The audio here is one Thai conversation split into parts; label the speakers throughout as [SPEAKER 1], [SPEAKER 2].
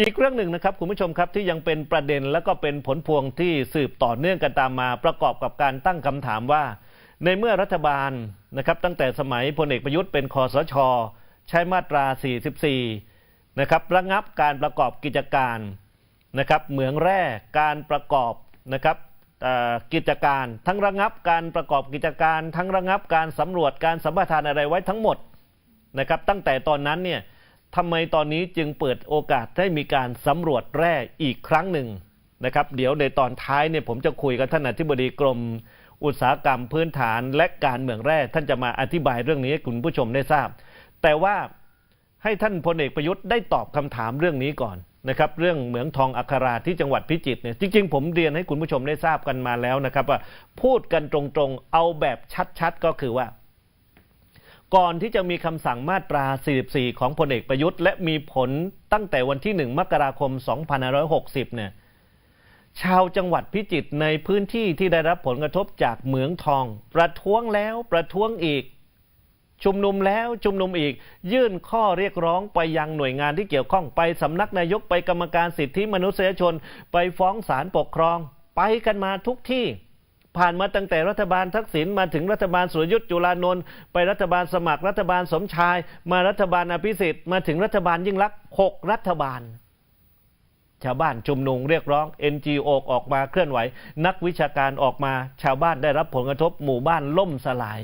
[SPEAKER 1] อีกเรื่องหนึ่งนะครับคุณผู้ชมครับที่ยังเป็นประเด็นและก็เป็นผลพวงที่สืบต่อเนื่องกันตามมา ประกอบกับการตั้งคำถามว่า ในเมื่อรัฐบาลนะครับตั้งแต่สมัยพลเอกประยุทธ์เป็นคอสช ใช้มาตรา 44 นะครับระงับการประกอบกิจการนะครับเหมืองแร่การประกอบนะครับกิจการ ทั้งระงับการประกอบกิจการ ทั้งระงับการสำรวจการสัมปทานอะไรไว้ทั้งหมดนะครับตั้งแต่ตอนนั้นเนี่ย ทำไมตอนนี้จึงเปิดโอกาสให้มีการสำรวจแร่อีกครั้งหนึ่งนะครับเดี๋ยวในตอนท้ายเนี่ยผมจะคุยกับท่านอธิบดีกรม อุตสาหกรรมพื้นฐานและการเมืองแร่ท่านจะมาอธิบายเรื่องนี้ให้คุณผู้ชมได้ทราบ แต่ว่าให้ท่านพลเอกประยุทธ์ได้ตอบคำถามเรื่องนี้ก่อนนะครับเรื่องเหมืองทองอัคราที่จังหวัดพิจิตรเนี่ยจริง ๆ ผมเรียนให้คุณผู้ชมได้ทราบกันมาแล้วนะครับว่าพูดกันตรงๆเอาแบบชัดๆ ก็คือว่า ก่อนที่จะมีคำสั่งมาตรา 44 ของพลเอกประยุทธ์ และมีผลตั้งแต่วันที่ 1 มกราคม 2560 เนี่ย ชาวจังหวัดพิจิตรในพื้นที่ที่ได้รับผลกระทบจากเหมืองทอง ประท้วงแล้วประท้วงอีก ชุมนุมแล้วชุมนุมอีก ยื่นข้อเรียกร้องไปยังหน่วยงานที่เกี่ยวข้องไปสำนักนายกไปกรรมการสิทธิมนุษยชน ไปฟ้องศาลปกครอง ไปกันมาทุกที่ ผ่านมาตั้งแต่รัฐบาลทักษิณมาถึงรัฐบาลสุรยุทธ์จุลานนท์ไปรัฐบาลสมัครรัฐบาลสมชาย มารัฐบาลอภิสิทธิ์มาถึงรัฐบาลยิ่งลักษณ์หกรัฐบาล ชาวบ้านชุมนุมเรียกร้อง NGO ออกมาเคลื่อนไหว นักวิชาการออกมา ชาวบ้านได้รับผลกระทบหมู่บ้านล่มสลาย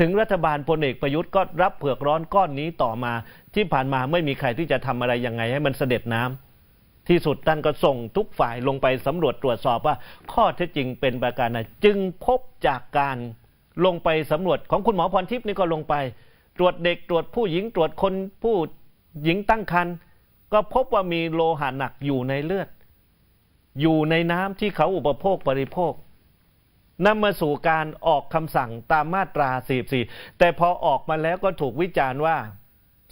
[SPEAKER 1] ถึงรัฐบาลพลเอกประยุทธ์ก็รับเผือกร้อนก้อนนี้ต่อมา ที่ผ่านมาไม่มีใครที่จะทำอะไรยังไงให้มันเสด็จน้ำ ที่สุดท่านก็ส่งทุกฝ่ายลงไปสำรวจตรวจสอบว่า ข้อเท็จจริงเป็นประการใดจึงพบจากการลงไปสำรวจของคุณหมอพรทิพย์นี่ก็ลงไป ตรวจเด็กตรวจผู้หญิงตรวจคนผู้หญิงตั้งครรภ์ก็พบว่ามีโลหะหนักอยู่ในเลือด อยู่ในน้ำที่เขาอุปโภคบริโภคนำมาสู่การออกคำสั่งตามมาตรา 44 แต่พอออกมาแล้วก็ถูกวิจารณ์ว่า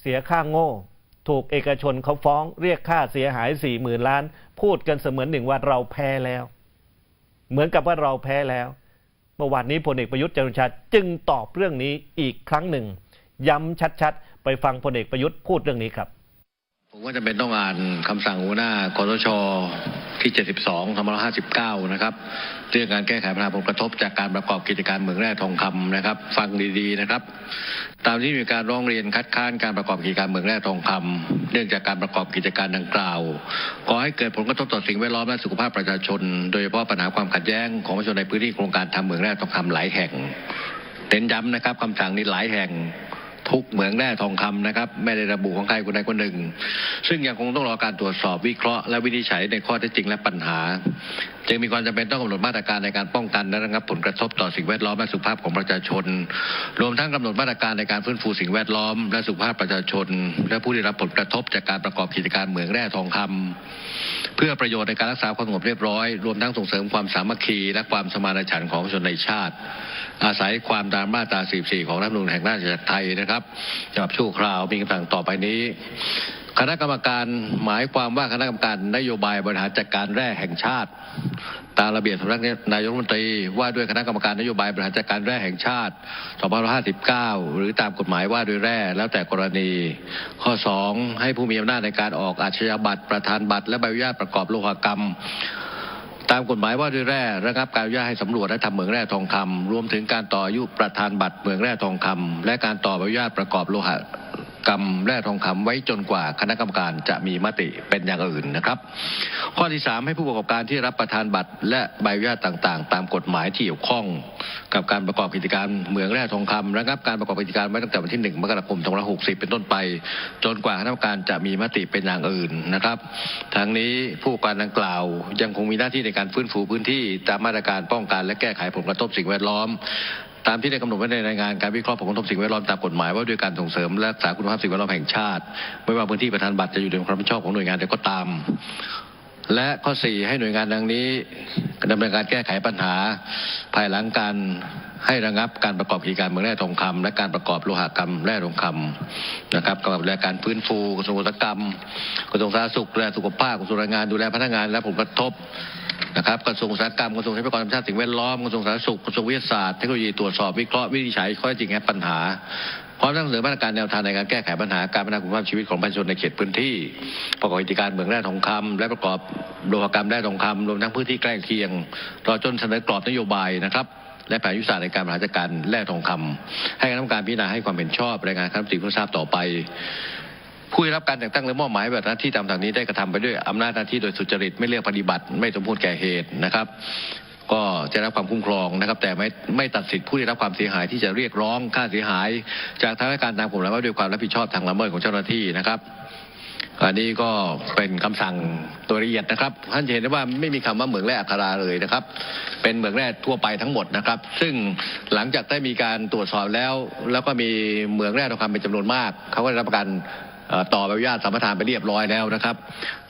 [SPEAKER 1] เสียค่าโง่ ถูกเอกชนเขาฟ้องเรียกค่าเสียหายสี่หมื่นล้าน พูดกันเสมือนหนึ่งว่าเราแพ้แล้ว เหมือนกับว่าเราแพ้แล้ว เมื่อวานนี้พลเอกประยุทธ์จันทร์โอชาจึงตอบเรื่องนี้อีกครั้งหนึ่ง ย้ำชัดๆ ไปฟังพลเอกประยุทธ์พูดเรื่องนี้ครับ
[SPEAKER 2] ผมก็จะเป็นต้องอ่านคำสั่งหัวหน้าคอสช ที่ 72 2559 นะครับ เรื่องการแก้ไขปัญหาผลกระทบจากการประกอบกิจการเหมืองแร่ทองคำนะครับ ฟังดีๆนะครับ ตามที่มีการร้องเรียนคัดค้านการประกอบกิจการเหมืองแร่ทองคำเนื่องจากการประกอบกิจการดังกล่าวก่อให้เกิดผลกระทบต่อสิ่งแวดล้อมและสุขภาพประชาชน โดยเฉพาะปัญหาความขัดแย้งของประชาชนในพื้นที่โครงการทำเหมืองแร่ทองคำหลายแห่งเน้นย้ำนะครับคำสั่งนี้หลายแห่ง ทุกเหมืองแร่ทองคำนะครับ ไม่ได้ระบุของใครคนใดคนหนึ่ง ซึ่งยังคงต้องรอการตรวจสอบวิเคราะห์และวินิจฉัยในข้อเท็จจริงและปัญหา จึงมีความจำเป็นต้องกำหนดมาตรการในการป้องกันและระงับผลกระทบต่อสิ่งแวดล้อมและสุขภาพของประชาชน รวมทั้งกำหนดมาตรการในการฟื้นฟูสิ่งแวดล้อมและสุขภาพประชาชน และผู้ได้รับผลกระทบจากการประกอบกิจการเหมืองแร่ทองคำ เพื่อประโยชน์ในการรักษาความสงบเรียบร้อย รวมทั้งส่งเสริมความสามัคคีและความสมานฉันท์ของประชาชนในชาติ อาศัยความตามมาตรา 44 ของรัฐธรรมนูญแห่งราชอาณาจักรไทยนะครับฉบับชั่วคราวมีคำสั่งต่อไปนี้ คณะกรรมการหมายความว่าคณะกรรมการนโยบายบริหารจัดการแร่แห่งชาติ ตามระเบียบสำนักนายกรัฐมนตรี ว่าด้วยคณะกรรมการนโยบายบริหารจัดการแร่แห่งชาติ 2559 หรือตามกฎหมายว่าด้วยแร่แล้วแต่กรณี ข้อ 2 ให้ผู้มีอำนาจในการออกอาชญาบัตรประธานบัตร และใบอนุญาตประกอบโลหกรรมตามกฎหมายว่าด้วยแร่ระงับการอนุญาตให้สำรวจและทำเหมืองแร่ทองคำรวมถึงการต่ออายุประธานบัตรเหมืองแร่ทองคำและการต่อใบอนุญาตประกอบโลหะ กรรมแร่ทองคำไว้จนกว่าคณะกรรมการจะมีมติเป็นอย่างอื่นนะครับ ข้อที่ 3 ให้ผู้ประกอบการที่รับประทานบัตร และใบอนุญาตต่างๆ ตามกฎหมายที่เกี่ยวข้อง กับการประกอบกิจการเหมืองแร่ทองคำระงับการประกอบกิจการไว้ตั้งแต่วันที่ 1 มกราคม 2560 เป็นต้นไป จนกว่าคณะกรรมการจะมีมติเป็นอย่างอื่นนะครับทั้งนี้ผู้การดังกล่าวยังคงมีหน้าที่ในการฟื้นฟูพื้นที่ตามมาตรการป้องกันและแก้ไขผลกระทบสิ่งแวดล้อม ตามที่ได้กำหนดไว้ในรายงานการวิเคราะห์ผลกระทบสิ่งแวดล้อมตามกฎหมายว่าด้วยการส่งเสริมและรักษาคุณภาพสิ่งแวดล้อมแห่งชาติ ไม่ว่าพื้นที่ประธานบัตรจะอยู่ในความรับผิดชอบของหน่วยงานใดก็ตาม และข้อ 4 ให้หน่วยงานดังนี้ดำเนินการแก้ไขปัญหา ภายหลังการให้ระงับการประกอบกิจการเมืองแร่ทองคำและการประกอบโลหกรรมแร่ทองคำนะครับกำกับดูแลการฟื้นฟูกระทรวงอุตสาหกรรมกระทรวงสาธารณสุขดูแลสุขภาพกระทรวงแรงงานดูแลพนักงานและผลกระทบ นะครับกระทรวงอุตสาหกรรมกระทรวงทรัพยากรธรรมชาติสิ่งแวดล้อมกระทรวงสาธารณสุขกระทรวงวิทยาศาสตร์เทคโนโลยีตรวจสอบวิเคราะห์วินิจฉัยข้อจริงและปัญหาพร้อมทั้งเสนอมาตรการแนวทางในการแก้ไขปัญหาการพัฒนาคุณภาพชีวิตของประชาชนในเขตพื้นที่ ประกอบกิจการเหมืองแร่ทองคำและประกอบโลหกรรมแร่ทองคำรวมทั้งพื้นที่ใกล้เคียงตลอจนเสนอกรอบนโยบายนะครับและแผนยุทธศาสตร์ในการบริหารจัดการแร่ทองคำให้คณะกรรมการพิจารณาให้ความเห็นชอบรายงานคณะรัฐมนตรีเพื่อทราบต่อไป ผู้ได้รับการแต่งตั้งหรือมอบหมายแบบหน้าที่ตามทางนี้ได้กระทำไปด้วยอำนาจหน้าที่โดยสุจริตไม่เลือกปฏิบัติ ไม่สมควรแก่เหตุนะครับ ก็จะรับความคุ้มครองนะครับ แต่ไม่ไม่ตัดสิทธิผู้ได้รับความเสียหายที่จะเรียกร้องค่าเสียหาย จากทางราชการตามกฎหมายว่าด้วยความรับผิดชอบทางละเมิดของเจ้าหน้าที่นะครับอันนี้ก็เป็นคำสั่งตัวละเอียดนะครับ ท่านจะเห็นได้ว่าไม่มีคำว่าเหมืองแร่อัคราเลยนะครับ เป็นเหมืองแร่ทั่วไปทั้งหมดนะครับ ซึ่งหลังจากได้มีการตรวจสอบแล้ว แล้วก็มีเหมืองแร่ทองคำเป็นจำนวนมาก เขาก็ได้รับประกัน ต่อใบอนุญาตสัมปทานไปเรียบร้อยแล้วนะครับ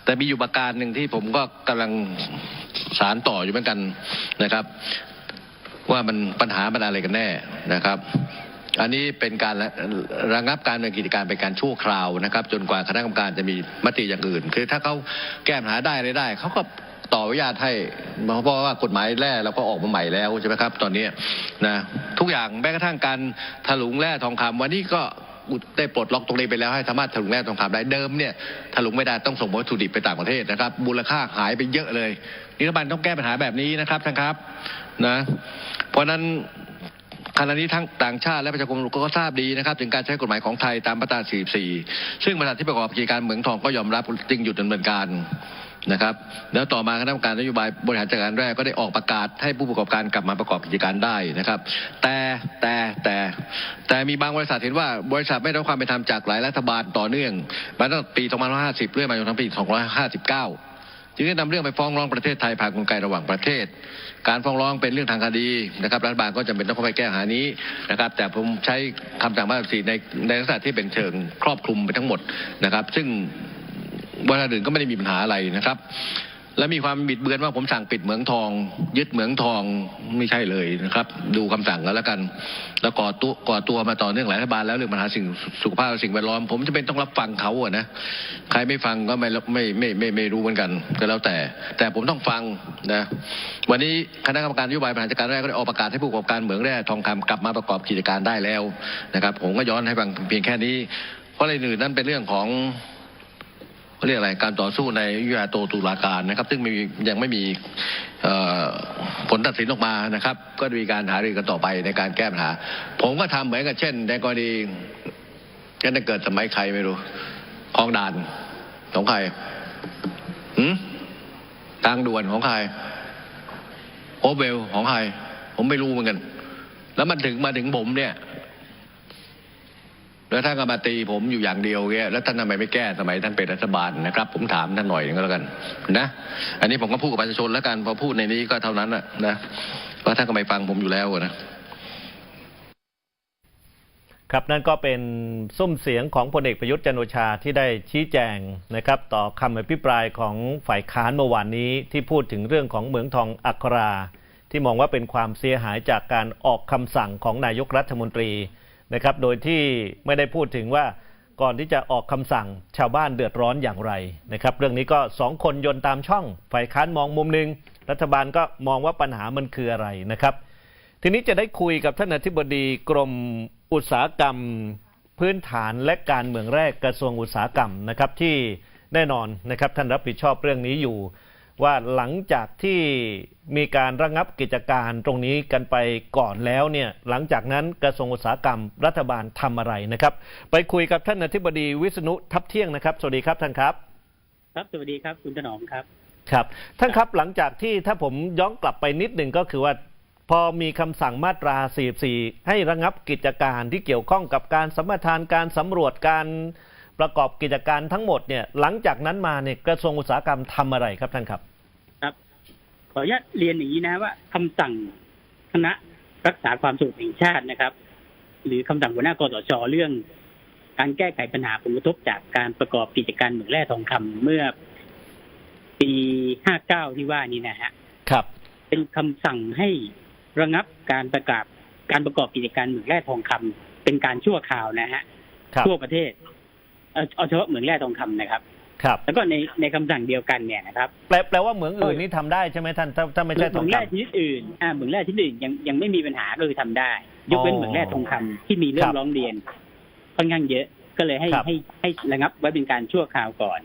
[SPEAKER 2] แต่มีอยู่ประการหนึ่งที่ผมก็กำลังสารต่ออยู่เหมือนกันนะครับ ว่ามันปัญหามันอะไรกันแน่นะครับ อันนี้เป็นการระงับการดำเนินกิจการเป็นการชั่วคราวนะครับ จนกว่าคณะกรรมการจะมีมติอย่างอื่น คือถ้าเขาแก้ปัญหาได้อะไรได้เขาก็ต่ออนุญาตให้เพราะว่ากฎหมายแร่เราก็ออกมาใหม่แล้วใช่ไหมครับ ตอนนี้นะทุกอย่างแม้กระทั่งการถลุงแร่ทองคำวันนี้ก็ ได้ปลดล็อกตรงนี้ไปแล้วให้สามารถถลุงแร่ทองคำได้เดิมเนี่ยถลุงไม่ได้ต้องส่งวัตถุดิบไปต่างประเทศนะครับมูลค่าหายไปเยอะเลยนี่รัฐบาลต้องแก้ปัญหาแบบนี้นะครับท่านครับนะเพราะฉะนั้นขณะนี้ทั้งต่างชาติและประชาคมก็ทราบดีนะครับ ถึงการใช้กฎหมายของไทยตามมาตรา44 ซึ่งบริษัทที่ประกอบกิจการเหมืองทองก็ยอมรับจึงหยุดดำเนินการ นะครับ แล้วต่อมาคณะกรรมการนโยบายบริหารจัดการแรกก็ได้ออกประกาศให้ผู้ประกอบการกลับมาประกอบกิจการได้นะครับ แต่แต่แต่แต่มีบางบริษัทเห็นว่าบริษัทไม่ได้รับความเป็นธรรมจากหลายรัฐบาลต่อเนื่องมาตั้งแต่ปี 2550 เรื่อยมาจนถึงปี 2559จึงได้นำเรื่องไปฟ้องร้องประเทศไทยผ่านกลไกระหว่างประเทศ การฟ้องร้องเป็นเรื่องทางคดีนะครับรัฐบาลก็จำเป็นต้องเข้าไปแก้หานี้นะครับ แต่ผมใช้คำสั่งมาตราสี่ในในลักษณะที่เป็นเชิงครอบคลุมไปทั้งหมดนะครับ ซึ่ง บริษัทอื่นก็ไม่ได้มีปัญหาอะไรนะครับ และมีความบิดเบือนว่าผมสั่งปิดเหมืองทอง ยึดเหมืองทองไม่ใช่เลยนะครับ ดูคำสั่งกันแล้วกัน แล้วก่อตัวก่อตัวมาต่อเนื่องหลายรัฐบาลแล้วเรื่องปัญหาสิ่งสุขภาพสิ่งแวดล้อม ผมจะเป็นต้องรับฟังเขาอะนะใครไม่ฟังก็ไม่ไม่ไม่ไม่ไม่รู้เหมือนกันก็แล้วแต่ แต่ผมต้องฟังนะวันนี้คณะกรรมการนโยบายบริหารจัดการแรกก็ได้ออกประกาศให้ผู้ประกอบการเหมืองแร่ทองคำกลับมาประกอบกิจการได้แล้วนะครับ ผมก็ย้อนให้ฟังเพียงแค่นี้ เพราะอะไรอื่นนั่นเป็นเรื่องของ เรียกอะไรการต่อสู้ในยุยาโตตุลาการนะครับ ซึ่งไม่ยังไม่มีผลตัดสินออกมานะครับ ก็มีการหารือกันต่อไปในการแก้ปัญหา ผมก็ทำเหมือนกับเช่น ในกรณีก็จะเกิดสมัยใครไม่รู้คลองด่านของใครหืมทางด่วนของใครโอเวลของใครผมไม่รู้เหมือนกัน แล้วมันถึงมาถึงผมเนี่ย แล้วท่านก็มาตีผมอยู่อย่างเดียวเงี้ยแล้วท่านทำไมไม่แก้สมัยท่านเป็นรัฐบาลนะครับ ผมถามท่านหน่อยนึงก็แล้วกันนะอันนี้ผมก็พูดกับประชาชนแล้วกันพอพูดในนี้ก็เท่านั้นนะนะเพราะท่านก็ไม่ฟังผมอยู่แล้วนะ
[SPEAKER 1] ครับนั่นก็เป็นซุ้มเสียงของพลเอกประยุทธ์จันโอชาที่ได้ชี้แจงนะครับต่อคำอภิปรายของฝ่ายค้านเมื่อวานนี้ที่พูดถึงเรื่องของเหมืองทองอัครา ที่มองว่าเป็นความเสียหายจากการออกคำสั่งของนายกรัฐมนตรี นะครับ โดยที่ไม่ได้พูดถึงว่าก่อนที่จะออกคำสั่งชาวบ้านเดือดร้อนอย่างไรนะครับ เรื่องนี้ก็สองคนยนตามช่อง ฝ่ายค้านมองมุมหนึ่งรัฐบาลก็มองว่าปัญหามันคืออะไรนะครับ ทีนี้จะได้คุยกับท่านอธิบดีกรมอุตสาหกรรม พื้นฐานและการเมืองแรกกระทรวงอุตสาหกรรมนะครับที่แน่นอนนะครับท่านรับผิดชอบเรื่องนี้อยู่ ว่าหลังจากที่มีการระงับกิจการตรงนี้กันไปก่อนแล้วเนี่ยหลังจากนั้นกระทรวงอุตสาหกรรมรัฐบาลทำอะไรนะครับ ไปคุยกับท่านอธิบดีวิษณุทับเที่ยงนะครับ สวัสดีครับท่านครับ
[SPEAKER 3] ครับสวัสดีครับคุณถนอมครับ
[SPEAKER 1] ครับท่านครับหลังจากที่ถ้าผมย้อนกลับไปนิดหนึ่งก็คือว่าพอมีคำสั่งมาตรา 44 ให้ระงับกิจการที่เกี่ยวข้องกับการสัมปทานการสำรวจการประกอบกิจการทั้งหมดเนี่ยหลังจากนั้นมาเนี่ยกระทรวงอุตสาหกรรมทำอะไรครับท่านครับ
[SPEAKER 3] ครับข ออนุญาตเรียนอย่างนี้นะว่าคำสั่งคณะรักษาความสงบแห่งชาตินะครับ หรือคำสั่งหัวหน้ากสชเรื่อง การแก้ไขปัญหาผลกระทบจากการประกอบกิจการเหมืองแร่ทองคำเมื่อปี59ที่ว่านี้นะฮะ
[SPEAKER 1] ครับ
[SPEAKER 3] เป็นคำสั่งให้ระงับการประกาศการประกอบกิจการเหมืองแร่ทองคำเป็นการชั่วคราวนะฮะ
[SPEAKER 1] ครับ
[SPEAKER 3] ทั่วประเทศเอ่อเอาเฉพาะเหมืองแร่ทองคำนะครับ
[SPEAKER 1] ครับ
[SPEAKER 3] แล้วก็ในในคำสั่งเดียวกันเนี่ยนะครับ
[SPEAKER 1] แปลแปลว่าเหมืองอื่นนี่ทำได้ใช่ไหมท่านถ้าถ้าไม่ใช่ท
[SPEAKER 3] เห
[SPEAKER 1] อ
[SPEAKER 3] มื
[SPEAKER 1] ง
[SPEAKER 3] องแร่
[SPEAKER 1] คำ
[SPEAKER 3] ชนิดอื่นอ่าเหมืองแร่ชนิดอื่นยังยังไม่มีปัญหาก็คือทำได้ ยกเว้น
[SPEAKER 1] อ๋อ
[SPEAKER 3] เหมืองแร่ทองคำที่มีเรื่อ
[SPEAKER 1] ครั
[SPEAKER 3] ง
[SPEAKER 1] บ
[SPEAKER 3] ร้องเรียน ค่อนข้างเยอะก็เลยให้
[SPEAKER 1] ครับ
[SPEAKER 3] ให้ให้ระงับไว้เป็นการชั่วคราวก่อน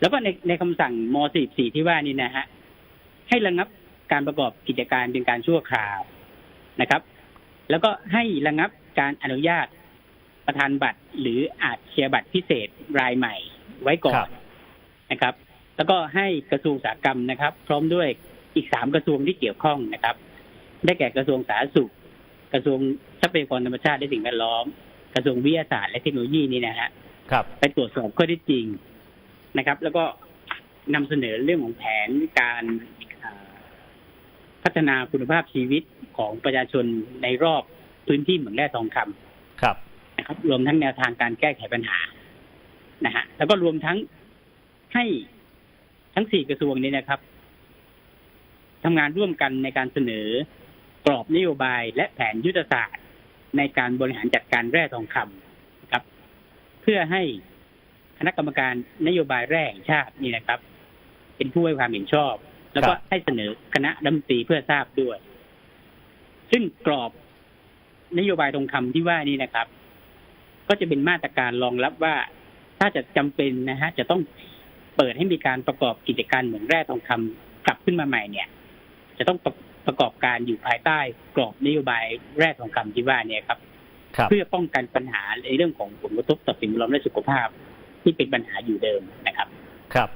[SPEAKER 3] แล้วก็ในในคำสั่งม 44 ที่ว่านี่นะฮะให้ระงับการประกอบกิจการเป็นการชั่วคราวนะครับ แล้วก็ให้ระงับการอนุญาตประธานบัตร หรืออาจเชียบัตรพิเศษรายใหม่ไว้ก่อ
[SPEAKER 1] ครั
[SPEAKER 3] น
[SPEAKER 1] บ
[SPEAKER 3] นะครับ แล้วก็ให้กระทรวงอุตสาหกรรมนะครับ พร้อมด้วยอีกสามกระทรวงที่เกี่ยวข้องนะครับ ได้แก่กระทรวงสาธารณสุข กระทรวงทรัพยากรธรรมชาติและสิ่งแวดล้อม กระทรวงวิทยาศาสตร์และเทคโนโลยีนี่นะฮะ
[SPEAKER 1] ครับ
[SPEAKER 3] ไปตรวจสอบข้อเท็จจริงนะครับ แล้วก็นำเสนอเรื่องของแผนการอ่าพัฒนาคุณภาพชีวิตของประชาชนในรอบพื้นที่เหมืองแร่ทองคำ
[SPEAKER 1] ครับ
[SPEAKER 3] นะครับ รวมทั้งแนวทางการแก้ไขปัญหานะฮะแล้วก็รวมทั้ง ให้ทั้งสี่กระทรวงนี้นะครับทำงานร่วมกันในการเสนอกรอบนโยบายและแผนยุทธศาสตร์ ในการบริหารจัดการแร่ทองคำนะครับ เพื่อให้คณะกรรมการนโยบายแร่แห่งชาตินี่นะครับ เป็นผู้ให้ความเห็นชอบ แล้วก็ให้เสนอคณะรัฐมนตรีเพื่อทราบด้วย ซึ่งกรอบนโยบายทองคำที่ว่านี้นะครับ ก็จะเป็นมาตรการรองรับว่าถ้าจะจำเป็นนะฮะ จะต้อง เปิดให้มีการประกอบกิจการเหมืองแร่ทองคำกลับขึ้นมาใหม่เนี่ย จะต้องประประกอบการอยู่ภายใต้กรอบนโยบายแร่ทองคำที่ว่าเนี่ยครับ
[SPEAKER 1] ครับ
[SPEAKER 3] เพื่อป้องกันปัญหาในเรื่องของผลกระทบต่อสิ่งแวดล้อมและสุขภาพ ที่เป็นปัญหาอยู่เดิมนะครับ
[SPEAKER 1] ครับ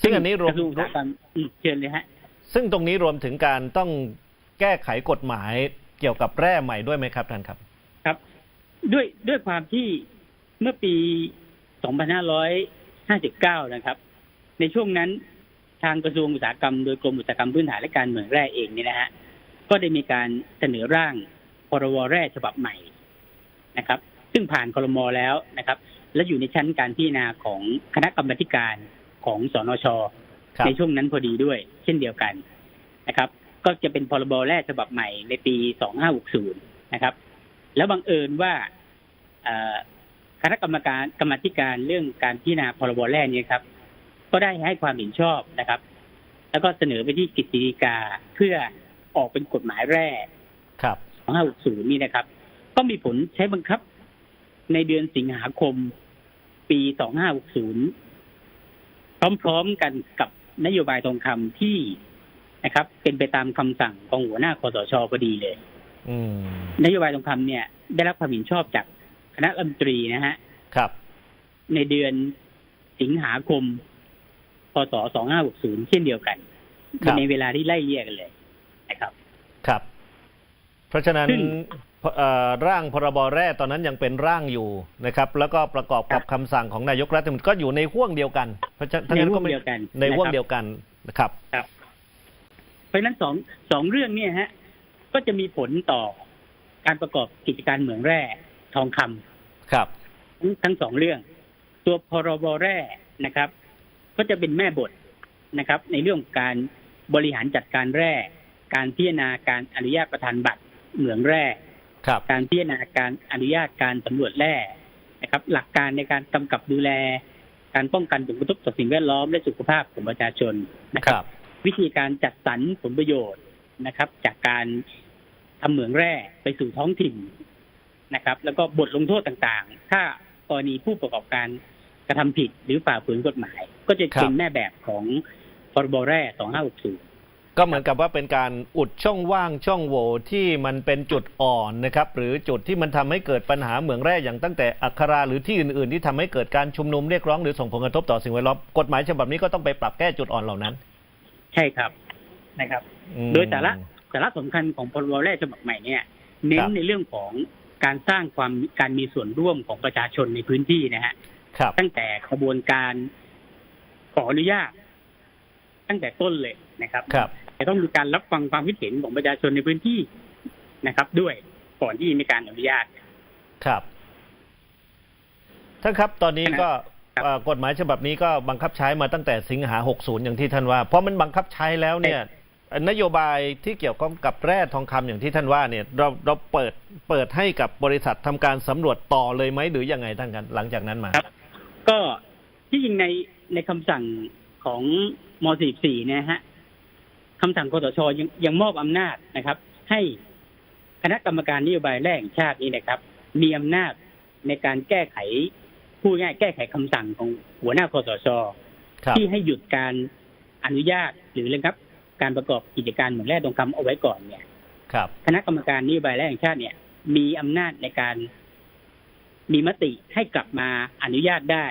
[SPEAKER 1] ซึ่งอันนี้รว
[SPEAKER 3] ก
[SPEAKER 1] ม
[SPEAKER 3] ระทรวงอุตสาหกรรมอืมเชิญเลยฮะ
[SPEAKER 1] ซึ่งตรงนี้รวมถึงการต้องแก้ไขกฎหมายเกี่ยวกับแร่ใหม่ด้วยไหมครับท่านครับ
[SPEAKER 3] ครับ ด้วยด้วยความที่เมื่อปี 2559 นะครับ ในช่วงนั้นทางกระทรวงอุตสาหกรรมโดยกรมอุตสาหกรรมพื้นฐานและการเมืองแร่เองเนี่ยนะฮะก็ได้มีการเสนอร่างพรบแร่ฉบับใหม่นะครับ ซึ่งผ่านครมแล้วนะครับ และอยู่ในชั้นการพิจารณาของคณะกรรมาธิการของสนช
[SPEAKER 1] ครับ
[SPEAKER 3] ในช่วงนั้นพอดีด้วย เช่นเดียวกันนะครับ ก็จะเป็นพรบแร่ฉบับใหม่ในปี 2560 นะครับ แล้วบังเอิญว่าเอ่อ คณะกรรมการกรรมาธิการเรื่องการพิจารณาพรบแร่นี้ครับ ก็ได้ให้ความเห็นชอบนะครับ แล้วก็เสนอไปที่กฤษฎีกาเพื่อออกเป็นกฎหมายแร่
[SPEAKER 1] ครับ
[SPEAKER 3] 2560นี่นะครับ ก็มีผลใช้บังคับในเดือนสิงหาคม ปี 2560 พร้อมๆกันกับนโยบายทองคำที่นะครับ เป็นไปตามคำสั่งของหัวหน้าคอสชพอดีเลย
[SPEAKER 1] อืม
[SPEAKER 3] นโยบายทองคำเนี่ย ได้รับความเห็นชอบจาก คณะรัฐมนตรีนะฮะ
[SPEAKER 1] ครับ
[SPEAKER 3] ในเดือนสิงหาคม พศ 2560 เช่นเดียวกัน
[SPEAKER 1] ครับ
[SPEAKER 3] ในเวลาที่ไล่เลี่ยกันเลยนะครับ
[SPEAKER 1] ครับ เพราะฉะนั้น
[SPEAKER 3] ซึ่ง
[SPEAKER 1] เอ่อร่างพรบแร่ตอนนั้นยังเป็นร่างอยู่นะครับ แล้วก็ประกอบกับคำสั่งของนายกรัฐมนตรีก็อยู่ในห่วงเดียวกัน เพราะฉะนั้น
[SPEAKER 3] ใน
[SPEAKER 1] ทั้ง
[SPEAKER 3] ห่ว
[SPEAKER 1] ก็
[SPEAKER 3] ง
[SPEAKER 1] ไม่
[SPEAKER 3] เดียวกัน
[SPEAKER 1] ในห่วง
[SPEAKER 3] นะครับ
[SPEAKER 1] เดียวกันนะครับ
[SPEAKER 3] เพราะฉะนั้นสองสองเรื่องเนี่ยฮะ ก็จะมีผลต่อการประกอบกิจการเหมืองแร่ ทองคำ
[SPEAKER 1] ครับ
[SPEAKER 3] ทั้งทั้งสองเรื่อง ตัวพรบแร่นะครับ ก็จะเป็นแม่บทนะครับ ในเรื่องของการบริหารจัดการแร่ การพิจารณาการอนุญาตประทานบัตรเหมืองแร่
[SPEAKER 1] ครับ
[SPEAKER 3] การพิจารณาการอนุญาตการสำรวจแร่นะครับ หลักการในการกำกับดูแล การป้องกันผลกระทบต่อสิ่งแวดล้อมและสุขภาพของประชาชนนะ
[SPEAKER 1] ค
[SPEAKER 3] ครั
[SPEAKER 1] รับบ
[SPEAKER 3] วิธีการจัดสรรผลประโยชน์นะครับ จากการทำเหมืองแร่ไปสู่ท้องถิ่น นะครับ แล้วก็บทลงโทษต่างๆ ถ้ากรณีผู้ประกอบการกระทำผิดหรือฝ่าฝืนกฎหมาย ก็จะ
[SPEAKER 1] ครั
[SPEAKER 3] เป็น
[SPEAKER 1] บ
[SPEAKER 3] แม่แบบของพรบแร่2560
[SPEAKER 1] ก็เหมือนกับว่าเป็นการอุดช่องว่างช่องโหว่ที่มันเป็นจุดอ่อนนะครับ หรือจุดที่มันทำให้เกิดปัญหาเหมืองแร่อย่างตั้งแต่อัคราหรือที่อื่น ๆ ที่ทำให้เกิดการชุมนุมเรียกร้องหรือส่งผลกระทบต่อสิ่งแวดล้อมกฎหมายฉบับนี้ก็ต้องไปปรับแก้จุดอ่อนเหล่านั้น
[SPEAKER 3] ใช่ครับนะครับ
[SPEAKER 1] อืม
[SPEAKER 3] โดยสาระสาระสำคัญของพรบแร่ฉบับใหม่เนี่ย เน้
[SPEAKER 1] คนรับ
[SPEAKER 3] ในเรื่องของ การสร้างความการมีส่วนร่วมของประชาชนในพื้นที่นะฮะ
[SPEAKER 1] ครับ
[SPEAKER 3] ตั้งแต่ขบวนการขออนุญาต ตั้งแต่ต้นเลยนะครับ
[SPEAKER 1] ครับ
[SPEAKER 3] จะต้องมีการรับฟังความคิดเห็นของประชาชนในพื้นที่นะครับ ด้วยก่อนที่จะมีการอนุญาต
[SPEAKER 1] ครับท่านครับ ตอนนี้ก็
[SPEAKER 3] ครับ
[SPEAKER 1] เอ่อกฎหมายฉบับนี้ก็บังคับใช้มาตั้งแต่สิงหา 60 อย่างที่ท่านว่า เพราะมันบังคับใช้แล้วเนี่ย นโยบายที่เกี่ยวข้องกับแร่ทองคำอย่างที่ท่านว่าเนี่ยเราเราเปิดเปิดให้กับบริษัททำการสำรวจต่อเลยไหมหรือยังไงท่านกันหลังจากนั้นมา
[SPEAKER 3] ครับ ก็ที่จริงในในคำสั่งของม .44 เนี่ยฮะคำสั่งคสชยังยังมอบอำนาจนะครับ ให้คณะกรรมการนโยบายแร่แห่งชาตินี้นะครับ มีอำนาจในการแก้ไขพูดง่ายๆแก้ไขคำสั่งของหัวหน้าคอสช
[SPEAKER 1] ครับ
[SPEAKER 3] ที่ให้หยุดการอนุญาตหรือเรื่องครับ การประกอบกิจการเหมืองแร่ทองคำเอาไว้ก่อนเนี่ย
[SPEAKER 1] ครับ
[SPEAKER 3] คณะกรรมการนโยบายแร่แห่งชาติเนี่ย มีอำนาจในการมีมติให้กลับมาอนุญาตได้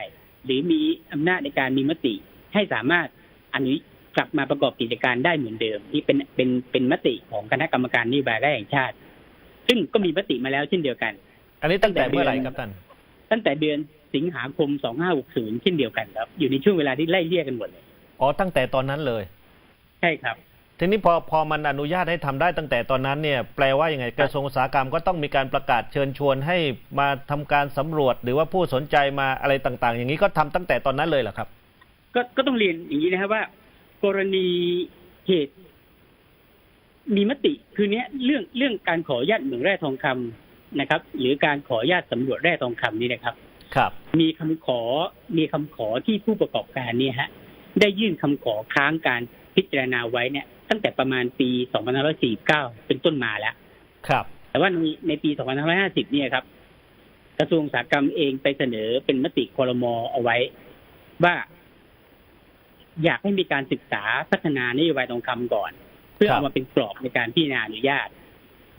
[SPEAKER 3] หรือมีอำนาจในการมีมติให้สามารถอนุกลับมาประกอบกิจการได้เหมือนเดิม ที่เป็นเป็นเป็นมติของคณะกรรมการนโยบายแร่แห่งชาติ ซึ่งก็มีมติมาแล้วเช่นเดียวกัน
[SPEAKER 1] อันนี้ตั้งแต่เมื่อไหร่ครับท่าน
[SPEAKER 3] ตั้งแต่เดือนสิงหาคม 2560 เช่นเดียวกันครับ อยู่ในช่วงเวลาที่ไล่เลี่ยกันหมดเลย
[SPEAKER 1] อ๋อ ตั้งแต่ตอนนั้นเลย
[SPEAKER 3] ใช่ครับ
[SPEAKER 1] ทีนี้พอพอมันอนุญาตให้ทำได้ตั้งแต่ตอนนั้นเนี่ยแปลว่ายังไงกระทรวงอุตสาหกรรมก็ต้องมีการประกาศเชิญชวนให้มาทำการสำรวจ หรือว่าผู้สนใจมาอะไรต่างๆ อย่างนี้ก็ทำตั้งแต่ตอนนั้นเลยเหรอครับ
[SPEAKER 3] ก็ก็ต้องเรียนอย่างนี้นะครับว่า กรณีเหตุ มีมติคือเนี้ยเรื่องเรื่องการขออนุญาตเหมืองแร่ทองคำนะครับ หรือการขออนุญาตสำรวจแร่ทองคำนี่นะครับ
[SPEAKER 1] ครับ
[SPEAKER 3] มีคำขอมีคำขอที่ผู้ประกอบการเนี่ยฮะได้ยื่นคำขอค้างการ พิจารณาไว้เนี่ย ตั้งแต่ประมาณปี 2549 เป็นต้นมาแล้ว
[SPEAKER 1] ครับ
[SPEAKER 3] แต่ว่าในในปี 2550 เนี่ยครับ กระทรวงอุตสาหกรรมเองไปเสนอเป็นมติคอรมอเอาไว้ว่า อยากให้มีการศึกษาพัฒนานโยบายทองคำก่อน เพื่อ
[SPEAKER 1] ครับ
[SPEAKER 3] เอามาเป็นกรอบในการพิจารณาอนุญาต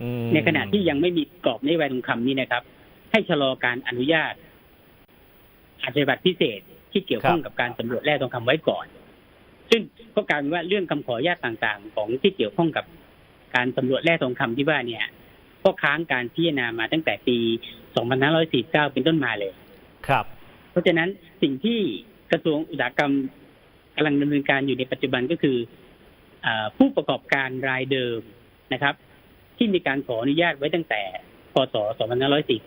[SPEAKER 1] อืม
[SPEAKER 3] ในขณะที่ยังไม่มีกรอบนโยบายทองคำนี้นะครับ ให้ชะลอการอนุญาตอาชญาบัตรพิเศษที่เกี่ยวข้องกับการสำรวจแร่ทองคำไว้ก่อน ซึ่งก็กลายเป็นว่าเรื่องคำขออนุญาตต่างๆ ของที่เกี่ยวข้องกับการสำรวจแร่ทองคำที่ว่าเนี่ย ก็ค้างการพิจารณามาตั้งแต่ปี 2549 เป็นต้นมาเลย
[SPEAKER 1] ครับ
[SPEAKER 3] เพราะฉะนั้นสิ่งที่กระทรวงอุตสาหกรรมกำลังดำเนินการอยู่ในปัจจุบันก็คืออผู้ประกอบการรายเดิมนะครับ ที่มีการขออนุญาตไว้ตั้งแต่พศ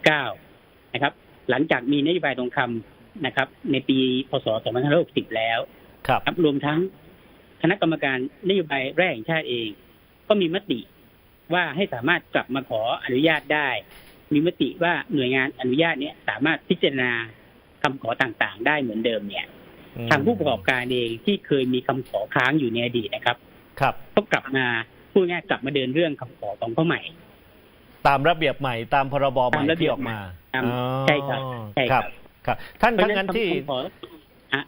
[SPEAKER 3] 2549 นะครับ หลังจากมีนโยบายทองคำนะครับ ในปี พศ 2560 แล้ว
[SPEAKER 1] ครับ
[SPEAKER 3] ครับรวมทั้งคณะกรรมการนโยบายแร่แห่งชาติเอง ก็มีมติว่าให้สามารถกลับมาขออนุญาตได้ มีมติว่าหน่วยงานอนุญาตเนี่ยสามารถพิจารณาคำขอต่างๆ ได้เหมือนเดิมเนี่ย
[SPEAKER 1] อืม
[SPEAKER 3] ทางผู้ประกอบการเองที่เคยมีคำขอค้างอยู่ในอดีตนะครับ
[SPEAKER 1] ครับ
[SPEAKER 3] ก็กลับมาพูดง่ายๆกลับมาเดินเรื่องคำขอของเขาใหม่
[SPEAKER 1] ตามระเบียบใหม่ตามพรบใหม่
[SPEAKER 3] ตามระเบี
[SPEAKER 1] ที่
[SPEAKER 3] ยบ
[SPEAKER 1] ออกมา
[SPEAKER 3] ตาม
[SPEAKER 1] อ๋อ
[SPEAKER 3] ใช่ครับใช่ครับ
[SPEAKER 1] ครับ ท่าน
[SPEAKER 3] เพราะ
[SPEAKER 1] ทั้ง
[SPEAKER 3] ฉะ
[SPEAKER 1] นั้นที่
[SPEAKER 3] คำขอ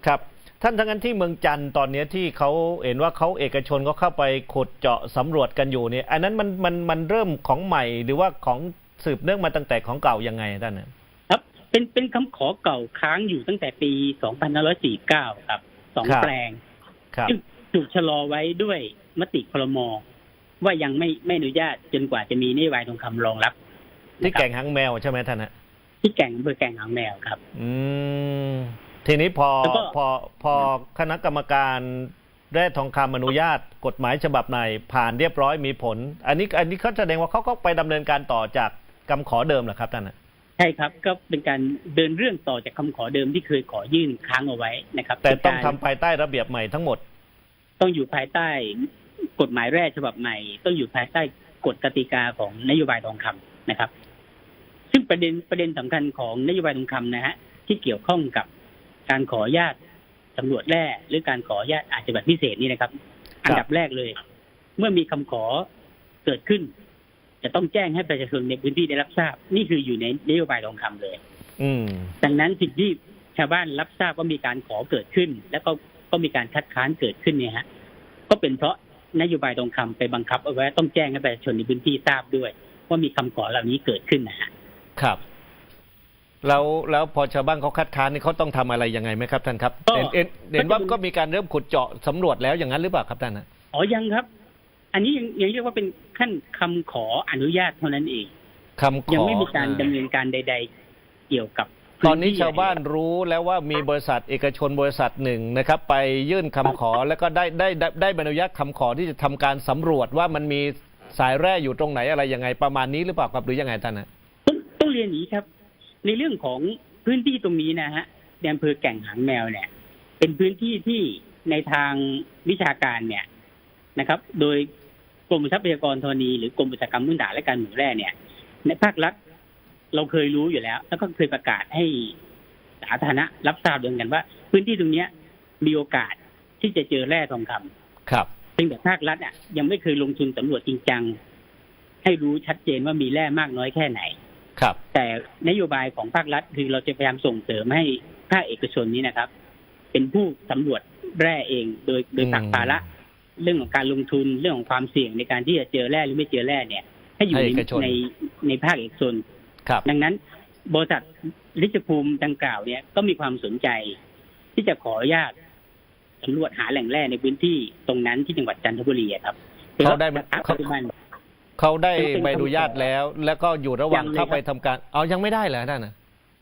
[SPEAKER 1] ครับ ท่านทั้งนั้นที่เมืองจันทร์ตอนเนี้ยที่เขาเห็นว่าเขาเอกชนก็เข้าไปขุดเจาะสำรวจกันอยู่เนี่ยอันนั้นมันมันมันเริ่มของใหม่หรือว่าของสืบเนื่องมาตั้งแต่ของเก่ายังไงท่านเนี่ย
[SPEAKER 3] ครับ เป็นเป็นคำขอเก่าค้างอยู่ตั้งแต่ปี 2549 ครับสอง
[SPEAKER 1] ครับ
[SPEAKER 3] แปลง
[SPEAKER 1] ครับ
[SPEAKER 3] ซึ่งถูกชะลอไว้ด้วยมติครมว่ายังไม่ไม่อนุญาตจนกว่าจะมีนโยบายทองคำรองรับ
[SPEAKER 1] ที่
[SPEAKER 3] นะครับ
[SPEAKER 1] แก่งหางแมวใช่ไหมท่านฮะ
[SPEAKER 3] ที่แก่งอำเภอแก่งหางแมวครับ
[SPEAKER 1] อืม ทีนี้พอ
[SPEAKER 3] แล้วก็
[SPEAKER 1] พอพอคณะกรรมการแร่ทองคำอนุญาตกฎหมายฉบับไหนผ่านเรียบร้อยมีผล อันนี้อันนี้เขาแสดงว่าเขาก็ไปดำเนินการต่อจากคำขอเดิมเหรอครับท่านน่ะ
[SPEAKER 3] ใช่ครับก็เป็นการเดินเรื่องต่อจากคำขอเดิมที่เคยขอยื่นค้างเอาไว้นะครับ
[SPEAKER 1] แต่ต้อง
[SPEAKER 3] เป็น
[SPEAKER 1] ทำ
[SPEAKER 3] การ
[SPEAKER 1] ภายใต้ระเบียบใหม่ทั้งหมด
[SPEAKER 3] ต้องอยู่ภายใต้กฎหมายแร่ฉบับใหม่ ต้องอยู่ภายใต้กฎกติกาของนโยบายทองคำนะครับ ซึ่งประเด็นประเด็นสำคัญของนโยบายทองคำนะฮะที่เกี่ยวข้องกับ การขออนุญาตสำรวจแร่หรือการขออนุญาตอาชญาบัตรพิเศษนี่นะครับ อันดับแรกเลย เมื่อมีคำขอเกิดขึ้น จะต้องแจ้งให้ประชาชนในพื้นที่ได้รับทราบ นี่คืออยู่ในนโยบายทองคำเลย
[SPEAKER 1] อืม
[SPEAKER 3] ดังนั้นสิ่งที่ชาวบ้านรับทราบว่ามีการขอเกิดขึ้น แล้วก็ก็มีการคัดค้านเกิดขึ้นเนี่ยฮะ ก็เป็นเพราะนโยบายทองคำไปบังคับเอาไว้ต้องแจ้งให้ประชาชนในพื้นที่ทราบด้วย ว่ามีคำขอเหล่านี้เกิดขึ้นนะฮะ
[SPEAKER 1] ครับ แล้วแล้วพอชาวบ้านเขาคัดค้านนี่เขาต้องทำอะไรยังไงไหมครับท่านครับ
[SPEAKER 3] ก็
[SPEAKER 1] เห็นเห็นเห็นว่า
[SPEAKER 3] ก็จะ
[SPEAKER 1] ก็มีการเริ่มขุดเจาะสำรวจแล้วอย่างนั้นหรือเปล่าครับท่านนะ
[SPEAKER 3] อ๋อยังครับ อันนี้ยังยังเรียกว่าเป็นขั้นคำขออนุญาตเท่านั้นเอง
[SPEAKER 1] คำขอ
[SPEAKER 3] ยังไม่มีการดำ
[SPEAKER 1] อ่
[SPEAKER 3] เนินการใด ๆ เกี่ยวกับ
[SPEAKER 1] ตอนนี้
[SPEAKER 3] พื้
[SPEAKER 1] ชาวบ้านรู้แล้วว่ามีบริษัทเอกชนบริษัทหนึ่งนะครับ ไปยื่นคำขอแล้วก็ได้ได้ได้ได้ใบอนุญาตคำขอที่จะทำการสำรวจว่ามันมีสายแร่อยู่ตรงไหนอะไรยังไงประมาณนี้หรือเปล่าครับหรือยังไงท่านนะ
[SPEAKER 3] ต้องต้องเรียนอย่างนี้ครับ ในเรื่องของพื้นที่ตรงนี้นะฮะในอำเภอแก่งหางแมวเนี่ย เป็นพื้นที่ที่ในทางวิชาการเนี่ยนะครับ โดยกรมทรัพยากรธรณีหรือกรมอุตสาหกรรมพื้นฐานและการเมืองแร่เนี่ย ในภาครัฐเราเคยรู้อยู่แล้ว แล้วก็เคยประกาศให้สาธารณะรับทราบด้วยกันว่า พื้นที่ตรงเนี้ยมีโอกาสที่จะเจอแร่ทองคำ
[SPEAKER 1] ครับ
[SPEAKER 3] ซึ่งแต่ภาครัฐอะยังไม่เคยลงทุนสำรวจจริงจัง ให้รู้ชัดเจนว่ามีแร่มากน้อยแค่ไหน
[SPEAKER 1] ครับ
[SPEAKER 3] แต่นโยบายของภาครัฐคือเราจะพยายามส่งเสริมให้ภาคเอกชนนี้นะครับ เป็นผู้สำรวจแร่เอง โดยโดยตัก
[SPEAKER 1] อืม
[SPEAKER 3] ภาระเรื่องของการลงทุนเรื่องของความเสี่ยงในการที่จะเจอแร่หรือไม่เจอแร่เนี่ย ให้อยู่
[SPEAKER 1] ให้
[SPEAKER 3] ใน
[SPEAKER 1] เอกชน
[SPEAKER 3] ในในภาคเอกชน
[SPEAKER 1] ครับ
[SPEAKER 3] ดังนั้น บริษัทลิชภูมิดังกล่าวเนี่ยก็มีความสนใจ ที่จะขออนุญาตสำรวจหาแหล่งแร่ในพื้นที่ตรงนั้นที่จังหวัดจันทบุรีอะครับ
[SPEAKER 1] เขาได้
[SPEAKER 3] แต่ว่า
[SPEAKER 1] เขา
[SPEAKER 3] ปัจจุบัน
[SPEAKER 1] เขาได้
[SPEAKER 3] เป็น
[SPEAKER 1] ใบอนุญาตแล้ว แล้วก็อยู่ระหว่าง
[SPEAKER 3] ยังเลย
[SPEAKER 1] เข้าไป
[SPEAKER 3] ครับ
[SPEAKER 1] ทำการ เอายังไม่ได้เหรอท่านน่ะ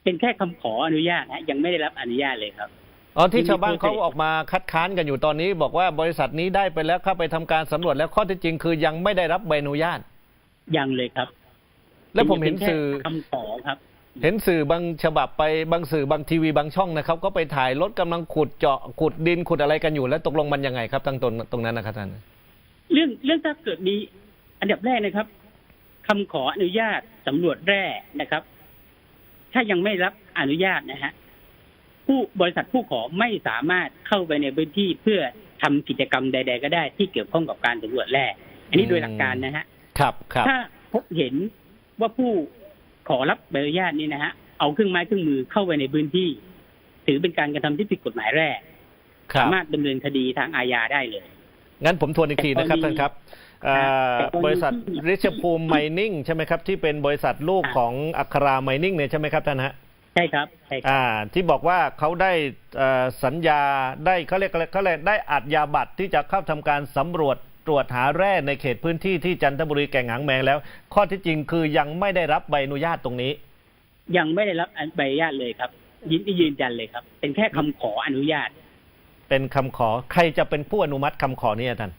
[SPEAKER 3] เป็นแค่คำขออนุญาตนะยังไม่ได้รับอนุญาตเลยครับ
[SPEAKER 1] อ๋อที่
[SPEAKER 3] ยังมี
[SPEAKER 1] ชาวบ้าน
[SPEAKER 3] โปรเซส
[SPEAKER 1] เขาออกมาคัดค้านกันอยู่ตอนนี้ บอกว่าบริษัทนี้ได้ไปแล้วเข้าไปทำการสำรวจแล้วข้อเท็จจริงคือยังไม่ได้รับใบอนุญาต
[SPEAKER 3] ยังเลยครับ
[SPEAKER 1] แล้วผมเห็น
[SPEAKER 3] ป็แค่
[SPEAKER 1] สื่อ
[SPEAKER 3] คำขอครับ
[SPEAKER 1] เห็นสื่อบางฉบับไปบางสื่อบางทีวีบางช่องนะครับก็ไปถ่ายรถกำลังขุดเจาะขุดดินขุดอะไรกันอยู่แล้วตกลงมันยังไงครับตั้งตรงตรงนั้นนะครับท่าน
[SPEAKER 3] เรื่องเรื่องถ้าเกิดมี อันดับแรกนะครับคำขออนุญาตสำรวจแร่นะครับ ถ้ายังไม่รับอนุญาตนะฮะผู้บริษัทผู้ขอไม่สามารถเข้าไปในพื้นที่เพื่อทำกิจกรรมใด ๆ ก็ได้ ที่เกี่ยวข้องกับการสำรวจแร่อันนี้
[SPEAKER 1] อืม
[SPEAKER 3] โดยหลักการนะฮะ
[SPEAKER 1] ครับครับ
[SPEAKER 3] ถ้าพบเห็นว่าผู้ขอรับใบอนุญาตนี้นะฮะเอาเครื่องไม้เครื่องมือเข้าไปในพื้นที่ ถือเป็นการกระทำที่ผิดกฎหมายแรก
[SPEAKER 1] ครั
[SPEAKER 3] สา
[SPEAKER 1] บ
[SPEAKER 3] มารถดำเนินคดีทางอาญาได้เลย
[SPEAKER 1] งั้นผมทวนอีกทีนะครับ
[SPEAKER 3] แต่กรณี
[SPEAKER 1] ท่านครับเอ่อ
[SPEAKER 3] แต่กรณี
[SPEAKER 1] บริษัท
[SPEAKER 3] ที่
[SPEAKER 1] ริชภูมิไมนิ่งใช่ไหมครับ ที่เป็นบริษัทลูก
[SPEAKER 3] อ่า
[SPEAKER 1] ของอัคราไมนิ่งเนี่ยใช่ไหมครับท่านฮะ
[SPEAKER 3] ใช่ครับใช่ครับ
[SPEAKER 1] อ่าที่บอกว่าเขาได้เอ่อสัญญาได้เขาเรียกอะไรเขาเรียกได้อัดยาบัตรที่จะเข้าทำการสำรวจตรวจหาแร่ในเขตพื้นที่ที่จันทบุรีแก่งหางแมงแล้ว ข้อที่จริงคือยังไม่ได้รับใบอนุญาตตรงนี้
[SPEAKER 3] ยังไม่ได้รับใบอนุญาตเลยครับยินดียืนยันเลยครับ เป็นแค่คำขออนุญาต
[SPEAKER 1] เป็นคำขอใครจะเป็นผู้อนุมัติคำขอนี้ท่าน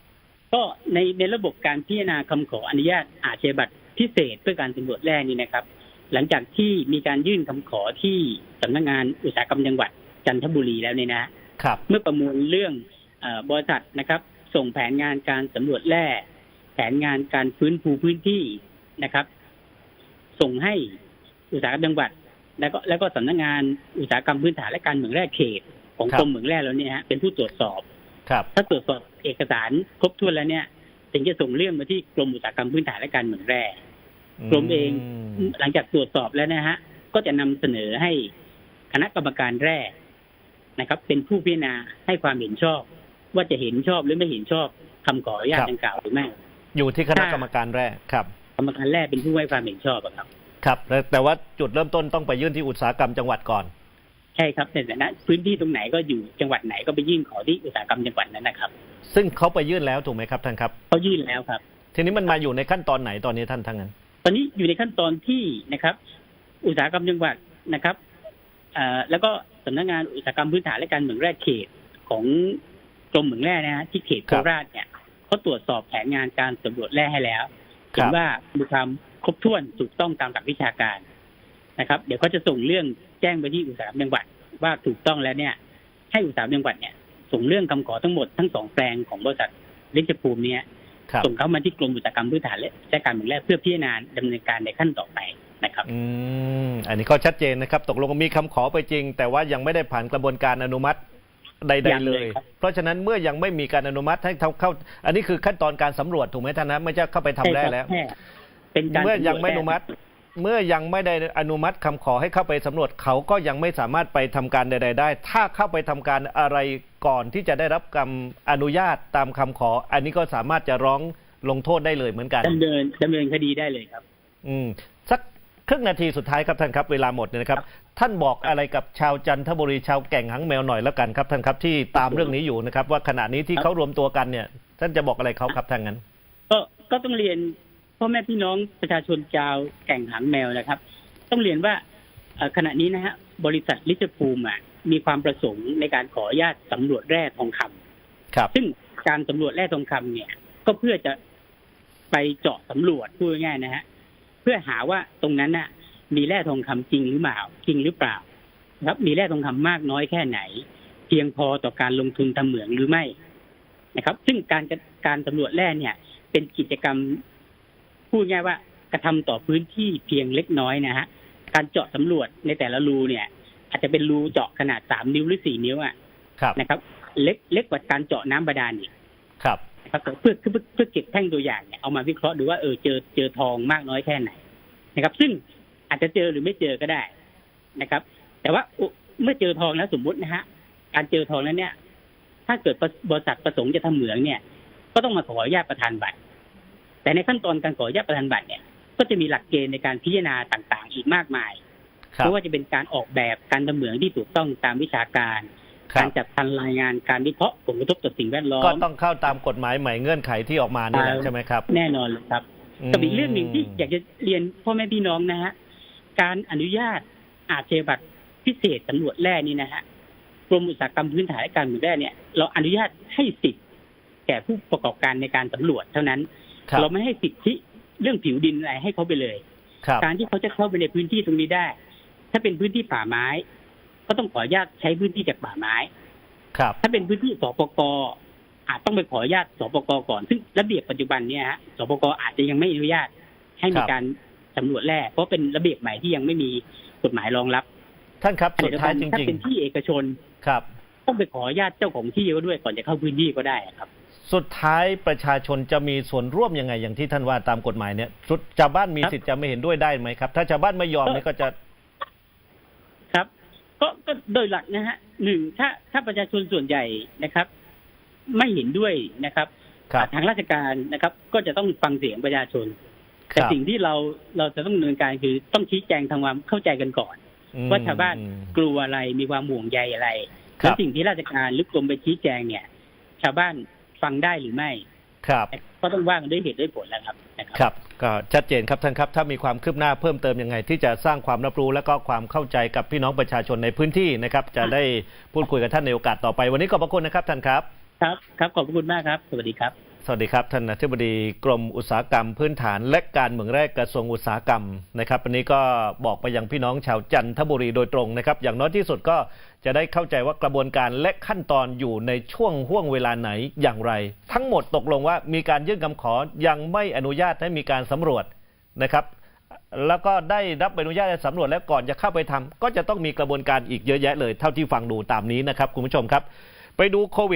[SPEAKER 3] ก็ในในระบบการพิจารณาคำขออนุญาตอาชญาบัตรพิเศษเพื่อการสำรวจแร่นี่นะครับ หลังจากที่มีการยื่นคำขอที่สำนักงานอุตสาหกรรมจังหวัดจันทบุรีแล้วเนี่ยนะ
[SPEAKER 1] ครับ
[SPEAKER 3] เมื่อประมวลเรื่องเออบริษัทนะครับ ส่งแผนงานการสำรวจแร่แผนงานการฟื้นฟูพื้นที่นะครับ ส่งให้อุตสาหกรรมจังหวัด แล้วก็แล้วก็สำนักงานอุตสาหกรรมพื้นฐานและการเมืองแร่เขต ของ
[SPEAKER 1] ครับ
[SPEAKER 3] กรมเหมืองแร่แล้วเนี่ยฮะเป็นผู้ตรวจสอบ
[SPEAKER 1] ครับ
[SPEAKER 3] ถ้าตรวจสอบเอกสารครบถ้วนแล้วเนี่ยถึงจะส่งเรื่องมาที่กรมอุตสาหกรรมพื้นฐานและการเมืองแร่กรมเอง
[SPEAKER 1] ม
[SPEAKER 3] หลังจากตรวจสอบแล้วนะฮะ ก็จะนำเสนอให้คณะกรรมการแรกนะครับ เป็นผู้พิจารณาให้ความเห็นชอบ ว่าจะเห็นชอบหรือไม่เห็นชอบคำขออนุญาตดังกล่าวหรือไม่
[SPEAKER 1] อยู่ที่คณะกรรมการแรกครับ
[SPEAKER 3] กรรมการแรกเป็นผู้ให้ความเห็นชอบอะครับ
[SPEAKER 1] ครับแต่แต่ว่าจุดเริ่มต้นต้องไปยื่นที่อุตสาหกรรมจังหวัดก่อน
[SPEAKER 3] ใช่ครับในฐานะพื้นที่ตรงไหนก็อยู่จังหวัดไหนก็ไปยื่นขอที่อุตสาหกรรมจังหวัดนั้นนะครับ
[SPEAKER 1] ซึ่งเขาไปยื่นแล้วถูกไหมครับท่านครับ
[SPEAKER 3] เขายื่นแล้วครับ
[SPEAKER 1] ทีนี้มันมาอยู่ในขั้นตอนไหนตอนนี้ท่านทั้งนั้น
[SPEAKER 3] ตอนนี้อยู่ในขั้นตอนที่นะครับ อุตสาหกรรมจังหวัดนะครับเอ่อแล้วก็สำนักงานอุตสาหกรรมพื้นฐานและการเมืองแร่เขตของกรมเหมืองแร่นะฮะที่เขตโคราชเนี่ยเขาตรวจสอบแผนงานการสำรวจแร่ให้แล้ว
[SPEAKER 1] ครั
[SPEAKER 3] เห็น
[SPEAKER 1] บ
[SPEAKER 3] ว่ามีความครบถ้วนถูกต้องตามหลักวิชาการ นะครับ เดี๋ยวเขาจะส่งเรื่องแจ้งไปที่อุตสาหกรรมจังหวัดว่าถูกต้องแล้วเนี่ย ให้อุตสาหกรรมจังหวัดเนี่ย ส่งเรื่องคำขอทั้งหมดทั้งสองแปลงของบริษัทลิชภูมิเนี่ย
[SPEAKER 1] ครับ
[SPEAKER 3] ส่งเข้ามาที่กรมอุตสาหกรรมพื้นฐานและการเมืองแร่เพื่อพิจารณาดำเนินการในขั้นต่อไปนะครับ
[SPEAKER 1] อืมอันนี้ก็ชัดเจนนะครับ ตกลงมีคำขอไปจริง แต่ว่ายังไม่ได้ผ่านกระบวนการอนุมัติใด
[SPEAKER 3] ยัง
[SPEAKER 1] ๆเล
[SPEAKER 3] เลยยครับ
[SPEAKER 1] เพราะฉะนั้นเมื่อยังไม่มีการอนุมัติให้เข้าเข้าอันนี้คือขั้นตอนการสำรวจถูกไหมท่านนะไม่ใช่เข้าไปทำแร่แล้ว
[SPEAKER 3] ใช่ครับค่เป็นการ
[SPEAKER 1] เมื่อยัง
[SPEAKER 3] สำรวจ
[SPEAKER 1] ไม่อนุมัติ เมื่อยังไม่ได้อนุมัติคำขอให้เข้าไปสำรวจเขาก็ยังไม่สามารถไปทำการใด ๆ ได้ ถ้าเข้าไปทำการอะไรก่อนที่จะได้รับคำอนุญาตตามคำขอ อันนี้ก็สามารถจะร้องลงโทษได้เลยเหมือนกัน
[SPEAKER 3] ดำเนินดำเนินคดีได้เลยครับ
[SPEAKER 1] อืมสักครึ่งนาทีสุดท้ายครับท่านครับ เวลาหมดเนี่ยนะครับ ท่านบอกอะไรกับชาวจันทบุรีชาวแก่งหางแมวหน่อยแล้วกันครับท่านครับที่ตามเรื่องนี้อยู่นะครับ ว่าขณะนี้ที่
[SPEAKER 3] ครับ
[SPEAKER 1] เขารวมตัวกันเนี่ย ท่านจะบอกอะไรเขาครับทางนั้น
[SPEAKER 3] ก็ก็ต้องเรียน พ่อแม่พี่น้องประชาชนชาวแก่งหางแมวนะครับ ต้องเรียนว่าเอ่อขณะนี้นะฮะบริษัทลิชภูมิอะมีความประสงค์ในการขออนุญาตสำรวจแร่ทองคำ
[SPEAKER 1] ครับ
[SPEAKER 3] ซึ่งการสำรวจแร่ทองคำเนี่ย ก็เพื่อจะไปเจาะสำรวจพูดง่ายๆนะฮะเพื่อหาว่าตรงนั้นน่ะ มีแร่ทองคำจริงหรือเปล่าจริงหรือเปล่านะครับ มีแร่ทองคำมากน้อยแค่ไหน เพียงพอต่อการลงทุนทำเหมืองหรือไม่นะครับ ซึ่งการการสำรวจแร่เนี่ย เป็นกิจกรรม พูดง่ายว่ากระทำต่อพื้นที่เพียงเล็กน้อยนะฮะการเจาะสำรวจในแต่ละรูเนี่ย อาจจะเป็นรูเจาะขนาดสามนิ้วหรือสี่นิ้วอะ
[SPEAKER 1] ครับ
[SPEAKER 3] นะครับ เล็กเล็กกว่าการเจาะน้ำบาดาลอีก
[SPEAKER 1] ครับ
[SPEAKER 3] นะครับเพื่อเพื่อเพื่อเก็บแท่งตัวอย่างเนี่ยเอามาวิเคราะห์ดูว่าเออเจอเจอทองมากน้อยแค่ไหนนะครับ ซึ่งอาจจะเจอหรือไม่เจอก็ได้นะครับ แต่ว่าอุเมื่อเจอทองแล้วสมมุตินะฮะการเจอทองแล้วเนี่ย ถ้าเกิดบริษัทประสงค์จะทำเหมืองเนี่ย ก็ต้องมาขออนุญาตประธานบัตร แต่ในขั้นตอนการขออนุญาตประธานบัตรเนี่ยก็จะมีหลักเกณฑ์ในการพิจารณาต่างๆ อีกมากมาย
[SPEAKER 1] ครับ
[SPEAKER 3] ไม่ว่าจะเป็นการออกแบบการทำเหมืองที่ถูกต้องตามวิชาการ
[SPEAKER 1] ครั
[SPEAKER 3] การ
[SPEAKER 1] บ
[SPEAKER 3] จัดทันรายงานการวิเคราะห์ผลกระทบต่อสิ่งแวดล้อ
[SPEAKER 1] ก็
[SPEAKER 3] ม
[SPEAKER 1] ต้องเข้าตามกฎหมายใหม่เงื่อนไขที่ออกมานี่แหละ
[SPEAKER 3] อ่า
[SPEAKER 1] ใช่ไหมครับ
[SPEAKER 3] แน่นอนเลยครับกับอีกเรื่องหนึ่งที่อยากจะเรียนพ่อแม่พี่น้องนะฮะการอนุญาตอาชญาบัตรพิเศษสำรวจแร่นี่นะฮะกรมอุตสาหกรรมพื้นฐานและการเมืองแร่เนี่ย เราอนุญาตให้สิทธิ์แก่ผู้ประกอบการในการสำรวจเท่านั้น
[SPEAKER 1] ครับ
[SPEAKER 3] เราไม่ให้สิทธิเรื่องผิวดินอะไรให้เขาไปเลย
[SPEAKER 1] ครับ
[SPEAKER 3] การที่เขาจะเข้าไปในพื้นที่ตรงนี้ได้ ถ้าเป็นพื้นที่ป่าไม้ ก็ต้องขออนุญาตใช้พื้นที่จากป่าไม้
[SPEAKER 1] ครับ
[SPEAKER 3] ถ้าเป็นพื้นที่สปกอาจต้องไปขออนุญาตสปกก่อน ซึ่งระเบียบปัจจุบันเนี่ยฮะสปกอาจจะยังไม่อนุญาตให้มี
[SPEAKER 1] ครับ
[SPEAKER 3] การสำรวจแร่เพราะเป็นระเบียบใหม่ที่ยังไม่มีกฎหมายรองรับ
[SPEAKER 1] ท่านครับสุดท้ายจ
[SPEAKER 3] ถ้า
[SPEAKER 1] ริง
[SPEAKER 3] เป็นที่เอกชน
[SPEAKER 1] ๆครับ
[SPEAKER 3] ต้องไปขออนุญาตเจ้าของที่เขาด้วยก่อนจะเข้าพื้นที่ก็ได้ครับ
[SPEAKER 1] สุดท้ายประชาชนจะมีส่วนร่วมยังไงอย่างที่ท่านว่าตามกฎหมายเนี่ยสุดชาวบ้านมี
[SPEAKER 3] ครับ
[SPEAKER 1] สิทธิ์จะไม่เห็นด้วยได้ไหมครับ ถ้าชาวบ้านไม่ยอม
[SPEAKER 3] ก็
[SPEAKER 1] นี่ก็จะ
[SPEAKER 3] ครับ ก็ก็โดยหลักนะฮะหนึ่งถ้าถ้าประชาชนส่วนใหญ่นะครับ ไม่เห็นด้วยนะครับ
[SPEAKER 1] ครับ
[SPEAKER 3] ทางราชการนะครับ ก็จะต้องฟังเสียงประชาชน
[SPEAKER 1] ค
[SPEAKER 3] แต่
[SPEAKER 1] รับ
[SPEAKER 3] สิ่งที่เราเราจะต้องดำเนินการคือต้องชี้แจงทำความเข้าใจกันก่อน
[SPEAKER 1] อืม
[SPEAKER 3] ว่าชาวบ้านกลัวอะไรมีความห่วงใยอะไร
[SPEAKER 1] ครับ
[SPEAKER 3] แล้วสิ่งที่ราชการหรือกรมไปชี้แจงเนี่ย ชาวบ้าน ฟังได้หรือไม่
[SPEAKER 1] ครับ
[SPEAKER 3] ก็ต้องว่ากันด้วยเหตุด้วยผลแล้วครับนะค
[SPEAKER 1] ครับรับ ก็ชัดเจนครับท่านครับ ถ้ามีความคืบหน้าเพิ่มเติมยังไง ที่จะสร้างความรับรู้และก็ความเข้าใจกับพี่น้องประชาชนในพื้นที่นะครับ จะได้พูดคุยกับท่านในโอกาสต่อไป วันนี้ขอบพระคุณนะครับท่านครับ
[SPEAKER 3] ครับ ครับขอบพระคุณมากครับ สวัสดีครับ
[SPEAKER 1] สวัสดีครับ ท่านอธิบดีกรมอุตสาหกรรมพื้นฐาน และการเมืองแรกกระทรวงอุตสาหกรรมนะครับวันนี้ก็บอกไปยังพี่น้องชาวจันทบุรีโดยตรงนะครับ อย่างน้อยที่สุดก็จะได้เข้าใจว่ากระบวนการและขั้นตอนอยู่ในช่วงห่วงเวลาไหนอย่างไร ทั้งหมดตกลงว่ามีการยื่นคำขอยังไม่อนุญาตให้มีการสำรวจนะครับ แล้วก็ได้รับใบอนุญาตให้สำรวจแล้วก่อนจะเข้าไปทำก็จะต้องมีกระบวนการอีกเยอะแยะเลย เท่าที่ฟังดูตามนี้นะครับคุณผู้ชมครับ ไปดูโควิด